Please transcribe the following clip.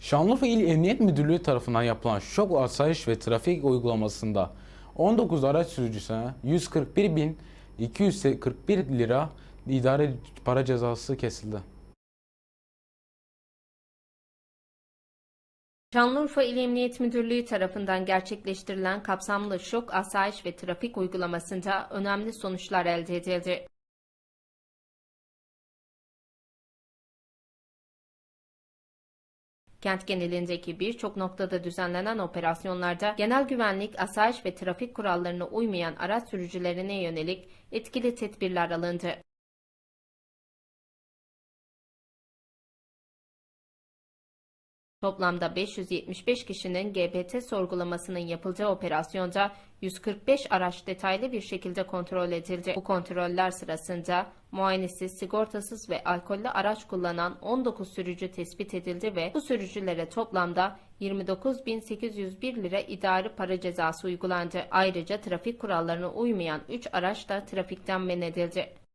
Şanlıurfa İl Emniyet Müdürlüğü tarafından yapılan şok asayiş ve trafik uygulamasında 19 araç sürücüsüne 141.241 lira idare para cezası kesildi. Şanlıurfa İl Emniyet Müdürlüğü tarafından gerçekleştirilen kapsamlı şok, asayiş ve trafik uygulamasında önemli sonuçlar elde edildi. Kent genelindeki birçok noktada düzenlenen operasyonlarda genel güvenlik, asayiş ve trafik kurallarına uymayan araç sürücülerine yönelik etkili tedbirler alındı. Toplamda 575 kişinin GBT sorgulamasının yapıldığı operasyonda 145 araç detaylı bir şekilde kontrol edildi. Bu kontroller sırasında muayenesiz, sigortasız ve alkollü araç kullanan 19 sürücü tespit edildi ve bu sürücülere toplamda 29.801 lira idari para cezası uygulandı. Ayrıca trafik kurallarına uymayan 3 araç da trafikten men edildi.